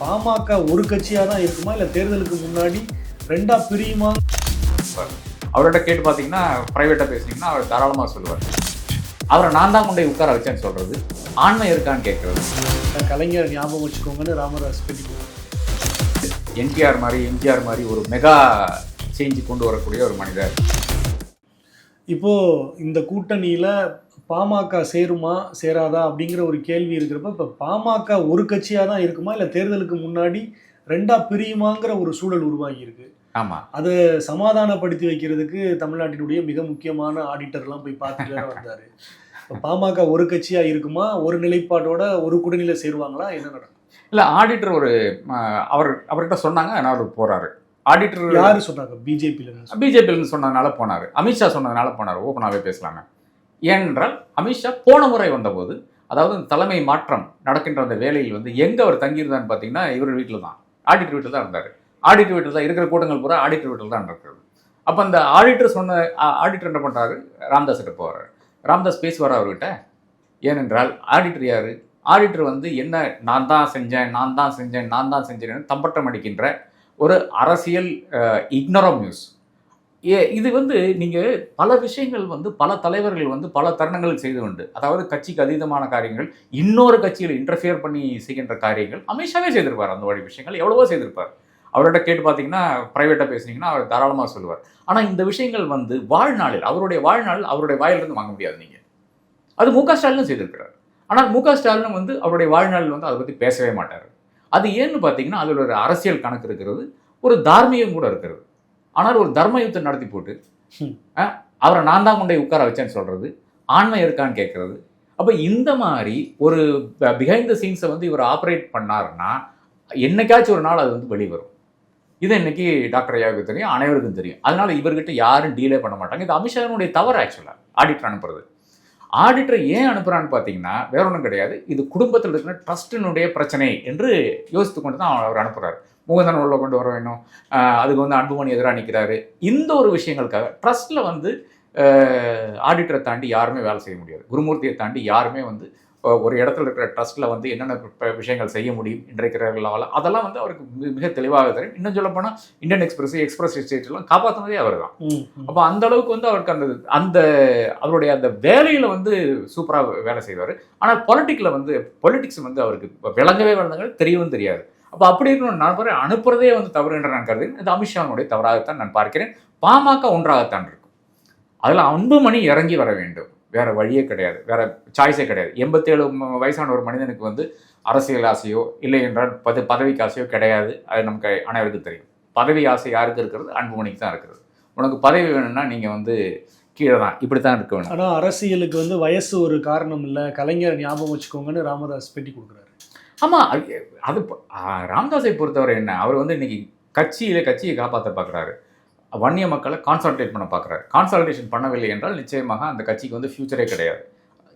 பாமக ஒரு கட்சியாக தான் இருக்குமா? இல்லை தேர்தலுக்கு முன்னாடி ரெண்டா பிரியுமா? அவர்கிட்ட கேட்டு பார்த்தீங்கன்னா ப்ரைவேட்டாக பேசுனீங்கன்னா அவர் தாராளமாக சொல்லுவார். அவரை நான் தான் கொண்டு உட்கார வச்சேன்னு சொல்கிறது ஆண்மை இருக்கான்னு கேட்குறது. கலைஞர் ஞாபகம் வச்சுக்கோங்கன்னு ராமதாஸ் பேட்டி கொடுத்தாரு. என்டிஆர் மாதிரி எம்ஜிஆர் மாதிரி ஒரு மெகா சேஞ்சு கொண்டு வரக்கூடிய ஒரு மனிதர். இப்போ இந்த கூட்டணியில பாமக சேருமா சேராதா அப்படிங்கிற ஒரு கேள்வி இருக்கிறப்ப இப்போ பாமக ஒரு கட்சியாக தான் இருக்குமா? இல்லை தேர்தலுக்கு முன்னாடி ரெண்டா பிரியுமாங்கிற ஒரு சூழல் உருவாகி இருக்கு ஆமாம் அதை சமாதானப்படுத்தி வைக்கிறதுக்கு தமிழ்நாட்டினுடைய மிக முக்கியமான ஆடிட்டர்லாம் போய் பார்த்துட்டு வேற வந்தாரு. இப்ப பாமக ஒரு கட்சியா இருக்குமா? ஒரு நிலைப்பாட்டோட ஒரு குடிநிலை சேருவாங்களா? என்ன நடக்கும்? இல்லை ஆடிட்டர் ஒரு அவர் அவர்கிட்ட சொன்னாங்க ஆனால் அவர் போகிறாரு ஆடிட்டர் யாரு சொன்னாங்க? பிஜேபியில பிஜேபியிலேருந்து சொன்னதுனால போனார். அமித்ஷா சொன்னதுனால போனார். ஓப்பனாகவே பேசலாமே ஏனென்றால் அமித்ஷா போன முறை வந்தபோது அதாவது இந்த தலைமை மாற்றம் நடக்கின்ற அந்த வேலையில் வந்து எங்கே அவர் தங்கியிருந்தான்னு பார்த்தீங்கன்னா இவர் வீட்டில் தான் ஆடிட்டர் வீட்டில் தான் இருந்தார். ஆடிட்டர் வீட்டில் தான் இருக்கிற கூட்டங்கள் பூரா ஆடிட்டர் வீட்டில் தான் நடக்கிறது. அப்போ அந்த ஆடிட்டர் சொன்ன ஆடிட்டர் என்ன பண்ணுறாரு ராம்தாஸ் கிட்ட போகிறாரு ராம்தாஸ் பேசுவார் அவர்கிட்ட? ஏனென்றால் ஆடிட்டர் யார்? ஆடிட்டர் வந்து என்ன நான் தான் செஞ்சேன் நான் தான் செஞ்சேன் நான் தான் செஞ்சேன்னு தம்பட்டம் அடிக்கின்ற ஒரு அரசியல் இக்னரோ நியூஸ் ஏ இது வந்து நீங்கள் பல விஷயங்கள் வந்து பல தலைவர்கள் வந்து பல தருணங்கள் செய்து உண்டு. அதாவது கட்சிக்கு அதீதமான காரியங்கள் இன்னொரு கட்சியில் இன்டர்ஃபியர் பண்ணி செய்கின்ற காரியங்கள் அமித்ஷாவே செய்திருப்பார். அந்த வழி விஷயங்கள் எவ்வளவோ செய்திருப்பார். அவர்கிட்ட கேட்டு பார்த்தீங்கன்னா ப்ரைவேட்டாக பேசுனீங்கன்னா அவர் தாராளமாக சொல்லுவார். ஆனால் இந்த விஷயங்கள் வந்து வாழ்நாளில் அவருடைய வாழ்நாள் அவருடைய வாயிலிருந்து வாங்க முடியாது நீங்கள் அது மு க ஸ்டாலினும் செய்திருக்கிறார். ஆனால் மு க ஸ்டாலினும் வந்து அவருடைய வாழ்நாளில் வந்து அதை பற்றி பேசவே மாட்டார். அது ஏன்னு பார்த்தீங்கன்னா அதில் ஒரு அரசியல் கணக்கு இருக்கிறது ஒரு தார்மீகம் கூட இருக்கிறது. ஆனால் ஒரு தர்ம யுத்தம் நடத்தி போட்டு அவரை நான் தான் கொண்டு உட்கார வச்சேன்னு சொல்கிறது ஆண்மை இருக்கான்னு கேட்குறது. அப்போ இந்த மாதிரி ஒரு பிஹைண்ட் த சீன்ஸை வந்து இவர் ஆப்ரேட் பண்ணாருன்னா என்னைக்காச்சும் ஒரு நாள் அது வந்து வெளிவரும். இது இன்னைக்கு டாக்டர் ஐயாவுக்கு தெரியும் அனைவருக்கும் தெரியும். அதனால இவர்கிட்ட யாரும் டீலே பண்ண மாட்டாங்க. இது அமித்ஷாவினுடைய தவறு ஆக்சுவலாக ஆடிட்டர் அனுப்புறது. ஆடிட்டர் ஏன் அனுப்புறான்னு பார்த்தீங்கன்னா வேற ஒன்றும் கிடையாது. இது குடும்பத்தில் இருக்கிற ட்ரஸ்டினுடைய பிரச்சனை என்று யோசித்து கொண்டு தான் அவர் அனுப்புறாரு. முகந்தன் உள்ள கொண்டு வர வேணும். அதுக்கு வந்து அன்புமணி எதிராக நிற்கிறாரு இந்த ஒரு விஷயங்களுக்காக ட்ரஸ்ட்டில் வந்து ஆடிட்டரை தாண்டி யாருமே வேலை செய்ய முடியாது. குருமூர்த்தியை தாண்டி யாருமே வந்து ஒரு இடத்துல இருக்கிற ட்ரஸ்ட்டில் வந்து என்னென்ன விஷயங்கள் செய்ய முடியும் இன்றைக்கிற லெவலில் அதெல்லாம் வந்து அவருக்கு மிக- மிக தெளிவாக தெரியும். இன்னும் சொல்ல போனால் இந்தியன் எக்ஸ்பிரஸ் எக்ஸ்பிரஸ் எல்லாம் காப்பாற்றினதே அவர் தான். அப்போ அந்த அளவுக்கு வந்து அவருக்கு அந்த அந்த அவருடைய அந்த வேலையில வந்து சூப்பராக வேலை செய்வார். ஆனால் பொலிட்டிக்கில் வந்து பொலிட்டிக்ஸ் வந்து அவருக்கு விளங்கவே விளங்க தெரியவும் தெரியாது. அப்போ அப்படி இருக்கணும். நான் நபரை அனுப்புறதே வந்து தவறு என்று நான் கருதுகிறேன். இது அமித்ஷாவினுடைய தவறாகத்தான் நான் பார்க்கிறேன். பாமக ஒன்றாகத்தான் இருக்கும். அதில் அன்புமணி இறங்கி வர வேண்டும். வேற வழியே கிடையாது. வேற சாய்ஸே கிடையாது. எண்பத்தேழு வயசான ஒரு மனிதனுக்கு வந்து அரசியல் ஆசையோ இல்லை என்றால் பது பதவிக்கு ஆசையோ கிடையாது. அது நமக்கு அனைவருக்கும் தெரியும். பதவி ஆசை யாருக்கு இருக்கிறது? அன்புமணிக்கு தான் இருக்கிறது. உனக்கு பதவி வேணும்னா நீங்கள் வந்து கீழே தான். இப்படி தான் இருக்க வேணும் ஆனால் அரசியலுக்கு வந்து வயசு ஒரு காரணம் இல்லை. கலைஞர் ஞாபகம் வச்சுக்கோங்கன்னு ராமதாஸ் பேட்டி கொடுக்குறாரு. ஆமாம் அது அது பொறுத்தவரை என்ன அவர் வந்து இன்னைக்கு கட்சியில் கட்சியை காப்பாற்ற பார்க்குறாரு வன்னிய மக்களை கான்சன்ட்ரேட் பண்ண பார்க்குறாரு கான்சல்டேஷன் பண்ணவில்லை என்றால் நிச்சயமாக அந்த கட்சிக்கு வந்து ஃபியூச்சரே கிடையாது.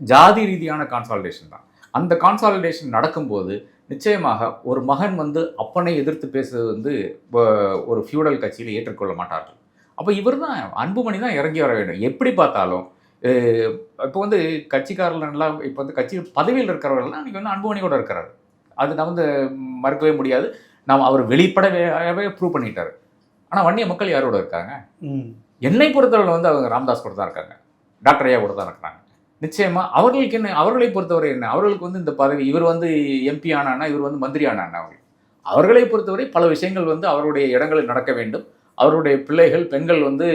ஜாதி ரீதியான கான்சால்டேஷன் தான். அந்த கான்சால்டேஷன் நடக்கும்போது நிச்சயமாக ஒரு மகன் வந்து அப்பனை எதிர்த்து பேசுவது வந்து ஒரு ஃபியூடல் கட்சியில் ஏற்றுக்கொள்ள மாட்டார்கள். அப்போ இவர் தான் அன்புமணி தான் இறங்கி வர வேண்டும். எப்படி பார்த்தாலும் இப்போ வந்து கட்சிக்காரர்கள்லாம் இப்போ வந்து கட்சி பதவியில் இருக்கிறவர்கள்லாம் இன்னைக்கு வந்து அன்புமணி கூட இருக்கிறாரு. அது நம்ம வந்து மறுக்கவே முடியாது. நாம் அவர் வெளிப்படவே ப்ரூவ் பண்ணிட்டாரு. ஆனால் வன்னிய மக்கள் யாரோட இருக்காங்க? ம். என்னை பொறுத்தவரை வந்து அவங்க ராம்தாஸ் கூட தான் இருக்காங்க. டாக்டர் ஐயா கூட தான் இருக்கிறாங்க. நிச்சயமா அவர்களுக்கு என்ன அவர்களை பொறுத்தவரை என்ன? அவர்களுக்கு வந்து இந்த பதவி இவர் வந்து எம்பி ஆனானா இவர் வந்து மந்திரி ஆனானா அவங்க. அவர்களை பொறுத்தவரை பல விஷயங்கள் வந்து அவருடைய இடங்களில் நடக்க வேண்டும். அவருடைய பிள்ளைகள் பெண்கள் வந்து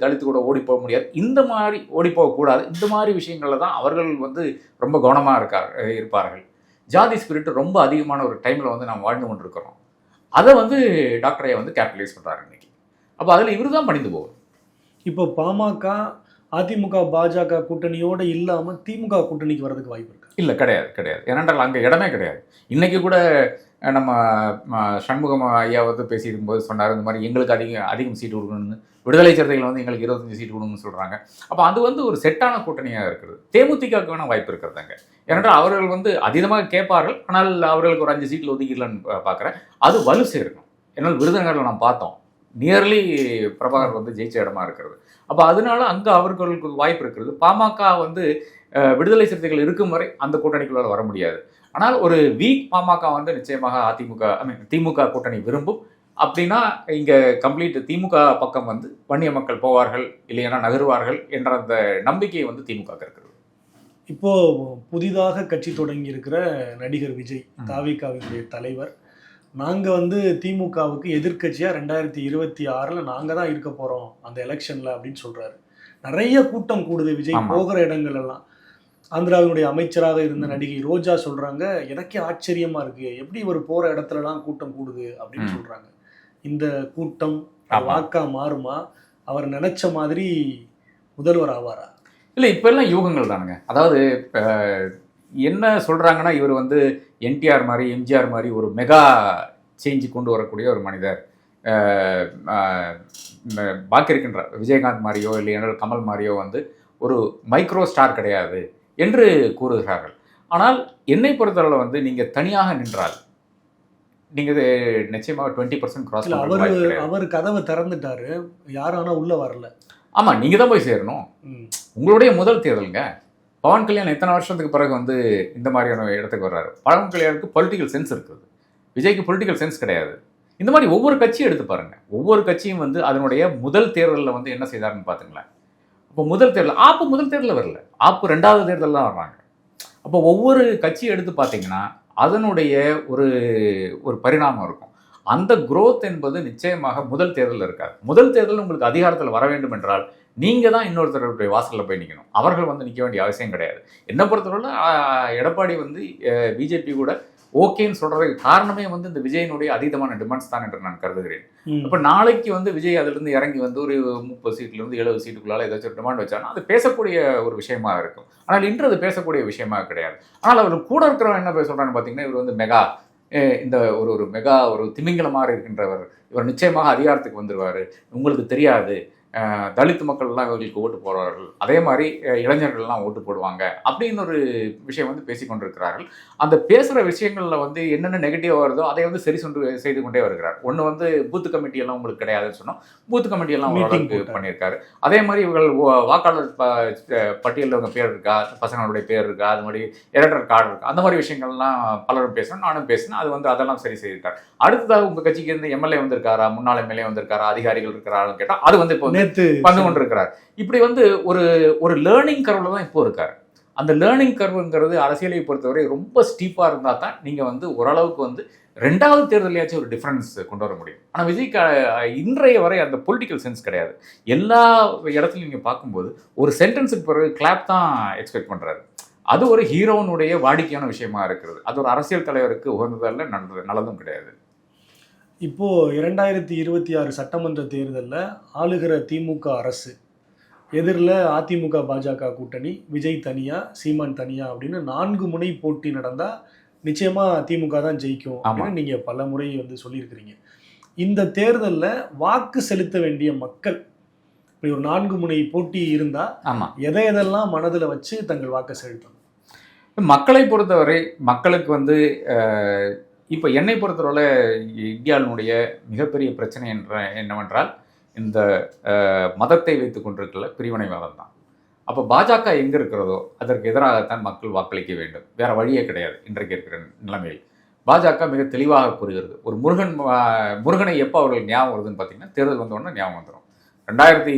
தலித்து கூட ஓடி போக முடியாது. இந்த மாதிரி ஓடி போகக்கூடாது. இந்த மாதிரி விஷயங்கள்ல தான் அவர்கள் வந்து ரொம்ப கவனமாக இருக்கார் இருப்பார்கள். ஜாதி ஸ்பிரிட் ரொம்ப அதிகமான ஒரு டைமில் வந்து நாம் வாழ்ந்து கொண்டிருக்கிறோம். அதை வந்து டாக்டர் ஐயா வந்து கேபிட்டலைஸ் பண்ணுறாரு இன்னைக்கு. அப்போ அதில் இவர் தான் பணிந்து போகும் இப்போ பாமக அதிமுக பாஜக கூட்டணியோட இல்லாம திமுக கூட்டணிக்கு வர்றதுக்கு வாய்ப்பு இருக்கு? இல்லை கிடையாது கிடையாது. ஏனென்றால் அங்கே இடமே கிடையாது. இன்னைக்கு கூட நம்ம சண்முகம் ஐயா வந்து பேசியிருக்கும்போது சொன்னார் இந்த மாதிரி எங்களுக்கு அதிகம் அதிகம் சீட்டு கொடுக்கணும்னு. விடுதலை சிறுத்தைகள் வந்து எங்களுக்கு இருபத்தஞ்சு சீட்டு கொடுங்கன்னு சொல்கிறாங்க அப்போ அது வந்து ஒரு செட்டான கூட்டணியாக இருக்குது. தேமுதிகவுக்கு வேணால் வாய்ப்பு இருக்கிறதாங்க. ஏனென்றால் அவர்கள் வந்து அதிகமாக கேட்பார்கள் ஆனால் அவர்களுக்கு ஒரு அஞ்சு சீட்டில் ஒதுக்கிடலான்னு பார்க்குறேன் அது வலு சேர்க்கணும் ஏன்னால் விருதுநகரில் நாம் பார்த்தோம். நியர்லி பிரபாகர் வந்து ஜெயிச்ச இடமா இருக்கிறது. அப்போ அதனால அங்கே அவர்களுக்கு வாய்ப்பு இருக்கிறது. பாமக வந்து விடுதலை சிறுத்தைகள் இருக்கும் வரை அந்த கூட்டணிக்குள்ளார வர முடியாது. ஆனால் ஒரு வீக் பாமக வந்து நிச்சயமாக அதிமுக ஐ மீன் திமுக கூட்டணி விரும்பும். அப்படின்னா இங்க கம்ப்ளீட் திமுக பக்கம் வந்து வன்னிய மக்கள் போவார்கள் இல்லைன்னா நகருவார்கள் என்ற அந்த நம்பிக்கை வந்து திமுக இருக்கிறது இப்போ புதிதாக கட்சி தொடங்கி இருக்கிற நடிகர் விஜய். தாவிகாவினுடைய தலைவர். நாங்க வந்து திமுகவுக்கு எதிர்க்கட்சியா ரெண்டாயிரத்தி இருபத்தி ஆறுல நாங்க தான் இருக்க போறோம் அந்த எலெக்ஷன்ல அப்படின்னு சொல்றாரு. நிறைய கூட்டம் கூடுது விஜய். போகிற இடங்கள் எல்லாம். ஆந்திராவினுடைய அமைச்சராக இருந்த. நடிகை ரோஜா சொல்றாங்க எனக்கே ஆச்சரியமா இருக்கு. எப்படி ஒரு போற இடத்துலலாம் கூட்டம் கூடுது? அப்படின்னு ம். சொல்றாங்க. இந்த கூட்டம். வாக்கா மாறுமா? அவர் நினைச்ச மாதிரி முதல்வர் ஆவாரா? இல்லை இப்போ எல்லாம் யூகங்கள் தானுங்க. அதாவது என்ன சொல்றாங்கன்னா இவர் வந்து என்டிஆர் மாதிரி எம்ஜிஆர் மாதிரி ஒரு மெகா சேஞ்சு கொண்டு வரக்கூடிய ஒரு மனிதர். பாக்கி இருக்கின்ற விஜயகாந்த் மாதிரியோ இல்லை கமல் மாதிரியோ வந்து ஒரு மைக்ரோ ஸ்டார் கிடையாது. என்று கூறுகிறார்கள். ஆனால் என்னை பொறுத்தவரை வந்து நீங்கள் தனியாக நின்றால் நீங்கள் நிச்சயமாக டுவெண்ட்டி பர்சன்ட் கிராஸ் அவரு அவர் கதவை திறந்துட்டாரு யாரும் ஆனா உள்ள வரல. ஆமாம் நீங்கள் தான் போய் சேரணும். உங்களுடைய முதல் தேர்தலுங்க. பவன் கல்யாண் எத்தனை வருஷத்துக்கு பிறகு வந்து இந்த மாதிரியான இடத்துக்கு வர்றாரு? பவன் கல்யாணுக்கு பொலிட்டிக்கல் சென்ஸ் இருக்குது. விஜய்க்கு பொலிட்டிக்கல் சென்ஸ் கிடையாது. இந்த மாதிரி ஒவ்வொரு கட்சியும் எடுத்து பாருங்க. ஒவ்வொரு கட்சியும் வந்து அதனுடைய முதல் தேர்தலில் வந்து என்ன செய்தாருன்னு பார்த்துங்களேன் அப்போ முதல் தேர்தல் ஆப்பு முதல் தேர்தலில் வரல. ஆப்பு ரெண்டாவது தேர்தலில் தான் வர்றாங்க. அப்போ ஒவ்வொரு கட்சி எடுத்து பார்த்தீங்கன்னா அதனுடைய ஒரு ஒரு பரிணாமம் இருக்கும். அந்த குரோத் என்பது நிச்சயமாக முதல் தேர்தலில் இருக்காது. முதல் தேர்தல் உங்களுக்கு அதிகாரத்தில் வர வேண்டும் என்றால் நீங்கள் தான் இன்னொருத்தருடைய வாசலில் போய் நிற்கணும் அவர்கள் வந்து நிற்க வேண்டிய அவசியம் கிடையாது. என்னை பொறுத்தவரை எடப்பாடி வந்து பிஜேபி கூட ஓகேன்னு சொல்றதுக்கு காரணமே வந்து இந்த விஜயனுடைய அதீதமான டிமாண்ட்ஸ் தான் என்று நான் கருதுகிறேன். அப்ப நாளைக்கு வந்து விஜய் அதிலிருந்து இறங்கி வந்து ஒரு முப்பது சீட்ல இருந்து எழுபது சீட்டுக்குள்ளால ஏதாச்சும் ஒரு டிமாண்ட் வச்சாங்கன்னா அது பேசக்கூடிய ஒரு விஷயமா இருக்கும். ஆனால் இன்று அது பேசக்கூடிய விஷயமா கிடையாது. ஆனால் அவர் கூட இருக்கிறவன் என்ன சொல்றான்னு பார்த்தீங்கன்னா இவர் வந்து மெகா இந்த ஒரு ஒரு மெகா ஒரு திமிங்கலமாக இருக்கின்றவர். இவர் நிச்சயமாக அதிகாரத்துக்கு வந்துருவாரு. உங்களுக்கு தெரியாது. தலித் மக்கள் எல்லாம் இவர்களுக்கு ஓட்டு போடுவார்கள். அதே மாதிரி இளைஞர்கள்லாம் ஓட்டு போடுவாங்க. அப்படின்னு ஒரு விஷயம் வந்து பேசிக் கொண்டிருக்கிறார்கள். அந்த பேசுகிற விஷயங்கள்ல வந்து என்னென்ன நெகட்டிவ் வருதோ அதை வந்து சரி சொண்டு செய்து கொண்டே வருகிறார். ஒன்று வந்து பூத்து கமிட்டி எல்லாம் உங்களுக்கு கிடையாதுன்னு சொன்னோம். பூத்து கமிட்டி எல்லாம் ஓரளவுக்கு. பண்ணியிருக்காரு. அதே மாதிரி இவர்கள் வாக்காளர் ப- பட்டியலில் உங்க பேர் இருக்கா? பசங்களுடைய பேர் இருக்கா? அது மாதிரி எலக்டர் கார்டு இருக்கா? அந்த மாதிரி விஷயங்கள்லாம் பலரும் பேசணும் நானும் பேசினேன். அது வந்து அதெல்லாம் சரி செய்திருக்காரு அடுத்ததாக உங்க கட்சிக்கு இருந்து எம்எல்ஏ வந்திருக்காரா? முன்னாள் எம்எல்ஏ வந்திருக்காரா? அதிகாரிகள் இருக்கிறாரான்னு கேட்டா அது வந்து இப்போ வந்து பண்ணு கொண்டிருக்கிறார் இப்படி வந்து ஒரு ஒரு லேர்னிங் கர்வில் தான் இப்போ இருக்கார். அந்த லேர்னிங் கர்வுங்கிறது அரசியலை பொறுத்தவரை ரொம்ப ஸ்டீப்பாக இருந்தால் தான் நீங்கள் வந்து ஓரளவுக்கு வந்து ரெண்டாவது தேர்தலையாச்சும் ஒரு டிஃப்ரென்ஸ் கொண்டு வர முடியும். ஆனால் விஜய்க்கு இன்றைய வரை அந்த பொலிட்டிக்கல் சென்ஸ் கிடையாது. எல்லா இடத்துலையும் நீங்கள் பார்க்கும்போது ஒரு சென்டென்ஸுக்கு பிறகு கிளாப் தான் எக்ஸ்பெக்ட் பண்ணுறாரு அது ஒரு ஹீரோனுடைய வாடிக்கையான விஷயமா இருக்கிறது. அது ஒரு அரசியல் தலைவருக்கு உகந்ததல்ல நல்லது நல்லதும் கிடையாது. இப்போ இரண்டாயிரத்தி இருபத்தி ஆறு சட்டமன்ற தேர்தலில் ஆளுகிற திமுக அரசு. எதிரில் அதிமுக பாஜக கூட்டணி விஜய் தனியா சீமான் தனியா அப்படின்னு நான்கு முனை போட்டி நடந்தா நிச்சயமா திமுக தான் ஜெயிக்கும் அப்படின்னு நீங்க பல முறை வந்து சொல்லியிருக்கிறீங்க. இந்த தேர்தலில் வாக்கு செலுத்த வேண்டிய மக்கள் இப்படி ஒரு நான்கு முனை போட்டி இருந்தா ஆமாம் எதை எதெல்லாம் மனதில் வச்சு தங்கள் வாக்கை செலுத்தணும்? மக்களை பொறுத்தவரை மக்களுக்கு வந்து இப்போ என்னை பொறுத்தவரை இந்தியாவினுடைய மிகப்பெரிய பிரச்சனை என்ற என்னவென்றால் இந்த மதத்தை வைத்து கொண்டிருக்கிற பிரிவினைவாதம் தான். அப்போ பாஜக எங்கே இருக்கிறதோ அதற்கு எதிராகத்தான் மக்கள் வாக்களிக்க வேண்டும். வேற வழியே கிடையாது இன்றைக்கு இருக்கிற நிலைமையில். பாஜக மிக தெளிவாக கூறுகிறது. ஒரு முருகன் முருகனை எப்போ அவர்கள் ஞாபகம் வருதுன்னு பார்த்தீங்கன்னா தேர்தல் வந்த ஞாபகம் வந்துடும் ரெண்டாயிரத்தி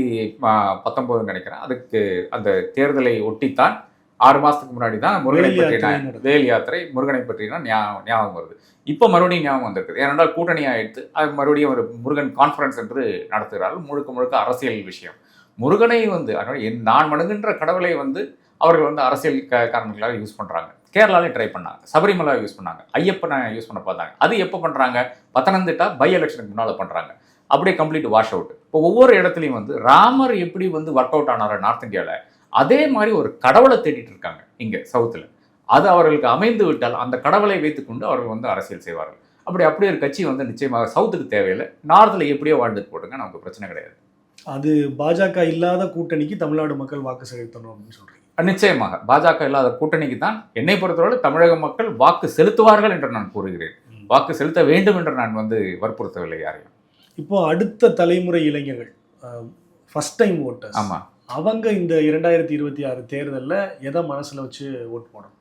பத்தொம்போதுன்னு நினைக்கிறேன். அதுக்கு அந்த தேர்தலை ஒட்டித்தான் ஆறு மாசத்துக்கு முன்னாடி தான் முருகனை பற்றின. வேல் யாத்திரை முருகனை பற்றின ஞாபகம் ஞாபகம் வருது. இப்போ மறுபடியும் ஞாபகம் வந்திருக்குது. ஏனென்றால் கூட்டணி ஆயிடுத்து அது மறுபடியும் ஒரு முருகன் கான்ஃபரன்ஸ் என்று நடத்துகிறார்கள். முழுக்க முழுக்க அரசியல் விஷயம். முருகனை வந்து அதனால என் நான் வணங்குகின்ற கடவுளை வந்து அவர்கள் வந்து அரசியல் க காரணங்களாக யூஸ் பண்ணுறாங்க கேரளாலே ட்ரை பண்ணாங்க. சபரிமலை யூஸ் பண்ணாங்க. ஐயப்பனை யூஸ் பண்ண பார்த்தாங்க. அது எப்போ பண்ணுறாங்க பத்தனந்திட்டா பை எலெக்ஷனுக்கு முன்னால் பண்ணுறாங்க அப்படியே கம்ப்ளீட் வாஷ் அவுட் இப்போ ஒவ்வொரு இடத்துலையும் வந்து ராமர் எப்படி வந்து ஒர்க் அவுட் ஆனார் நார்த் இந்தியாவில் அதே மாதிரி ஒரு கடவுளை தேடிட்டு இருக்காங்க இங்கே சவுத்தில். அது அவர்களுக்கு அமைந்து விட்டால் அந்த கடவுளை வைத்துக்கொண்டு அவர்கள் வந்து அரசியல் செய்வார்கள். அப்படி அப்படி ஒரு கட்சி வந்து நிச்சயமாக சவுத்துக்கு தேவையில்லை. நார்த்தில் எப்படியோ வாழ்ந்துட்டு போடுங்க நமக்கு பிரச்சனை கிடையாது. அது பாஜக இல்லாத கூட்டணிக்கு தமிழ்நாடு மக்கள் வாக்கு செலுத்தணும் அப்படின்னு சொல்றீங்க. நிச்சயமாக. பாஜக இல்லாத கூட்டணிக்கு தான் என்னை பொறுத்தவரை தமிழக மக்கள் வாக்கு செலுத்துவார்கள் என்று நான் கூறுகிறேன். வாக்கு செலுத்த வேண்டும் என்று நான் வந்து வற்புறுத்தவில்லை யாரையும். இப்போ அடுத்த தலைமுறை இளைஞர்கள் ஃபர்ஸ்ட் டைம் ஓட்டர்ஸ் ஆமா. அவங்க இந்த இரண்டாயிரத்தி இருபத்தி ஆறு தேர்தலில் எதை மனசில் வச்சு ஓட் போடணும்?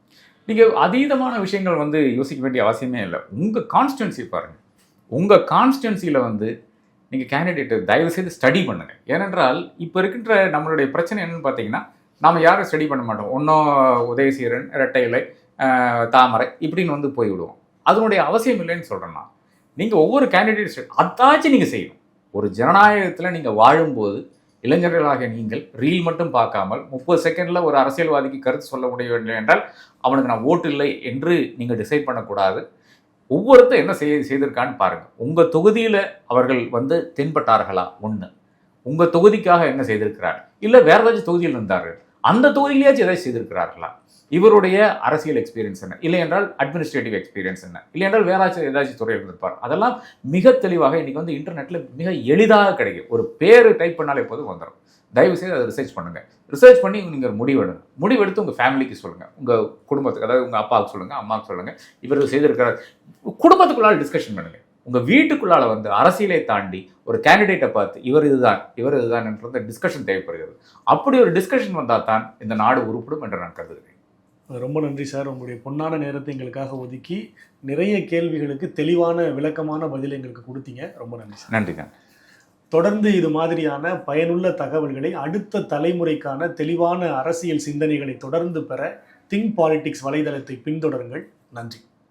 நீங்கள் அதீதமான விஷயங்கள் வந்து யோசிக்க வேண்டிய அவசியமே இல்லை. உங்கள் கான்ஸ்டுவன்சி பாருங்கள் உங்கள் கான்ஸ்டுவன்சியில் வந்து நீங்கள் கேண்டிடேட்டை தயவு செய்து ஸ்டடி பண்ணுங்கள் ஏனென்றால் இப்போ இருக்கின்ற நம்மளுடைய பிரச்சனை என்னன்னு பார்த்தீங்கன்னா நாம் யாரும் ஸ்டடி பண்ண மாட்டோம். ஒன்றும் உதயசீரன் இரட்டை இலை தாமரை இப்படின்னு வந்து போய்விடுவோம் அதனுடைய அவசியம் இல்லைன்னு சொல்கிறேன்னா நீங்கள் ஒவ்வொரு கேண்டிடேட் அதாச்சும் நீங்கள் செய்யணும். ஒரு ஜனநாயகத்தில் நீங்கள் வாழும்போது இளைஞர்களாக நீங்கள் ரீல் மட்டும் பார்க்காமல் முப்பது செகண்டில் ஒரு அரசியல்வாதிக்கு கருத்து சொல்ல முடியவில்லை என்றால் அவனுக்கு நான் ஓட்டு இல்லை என்று நீங்கள் டிசைட் பண்ணக்கூடாது. ஒவ்வொருத்தர் என்ன செய்ய செய்திருக்கான்னு பாருங்கள் உங்கள் தொகுதியில் அவர்கள் வந்து தென்பட்டார்களா? ஒன்று உங்கள் தொகுதிக்காக என்ன செய்திருக்கிறார்? இல்லை வேறு ஏதாச்சும் தொகுதியில் இருந்தார்கள். அந்த தொகுதியிலேயாச்சும் ஏதாச்சும் செய்திருக்கிறார்களா? இவருடைய அரசியல் எக்ஸ்பீரியன்ஸ் என்ன? இல்லை என்றால் அட்மினிஸ்ட்ரேட்டிவ் எக்ஸ்பீரியன்ஸ் என்ன? இல்லை என்றால் வேற ஏதாச்சும் துறை இருந்திருப்பார் அதெல்லாம் மிக தெளிவாக இன்னைக்கு வந்து இன்டர்நெட்டில் மிக எளிதாக கிடைக்கும். ஒரு பேர் டைப் பண்ணாலே போதும் வந்துடும் தயவு செய்து அதை ரிசர்ச் பண்ணுங்கள் ரிசர்ச் பண்ணி நீங்கள் முடிவெடுங்க முடிவெடுத்து உங்கள் ஃபேமிலிக்கு சொல்லுங்கள் உங்கள் குடும்பத்துக்கு அதாவது உங்கள் அப்பாவுக்கு சொல்லுங்கள் அம்மாவுக்கு சொல்லுங்கள் இவர் செய்திருக்கிறார். குடும்பத்துக்குள்ளால் டிஸ்கஷன் பண்ணுங்கள் உங்கள் வீட்டுக்குள்ளால வந்து அரசியலை தாண்டி ஒரு கேண்டிடேட்டை பார்த்து இவர் இதுதான் இவர் இதுதான் என்ற டிஸ்கஷன் தேவைப்படுகிறது. அப்படி ஒரு டிஸ்கஷன் வந்தால் தான் இந்த நாடு உருப்படும் என்று நான் கருதுகிறேன். ரொம்ப நன்றி சார். உங்களுடைய பொன்னான நேரத்தை எங்களுக்காக ஒதுக்கி நிறைய கேள்விகளுக்கு தெளிவான விளக்கமான பதில் எங்களுக்கு கொடுத்தீங்க. ரொம்ப நன்றி சார். நன்றி தான் தொடர்ந்து இது மாதிரியான பயனுள்ள தகவல்களை அடுத்த தலைமுறைக்கான தெளிவான அரசியல் சிந்தனைகளை தொடர்ந்து பெற திங்க் பாலிடிக்ஸ் வலைதளத்தை பின்தொடருங்கள். நன்றி.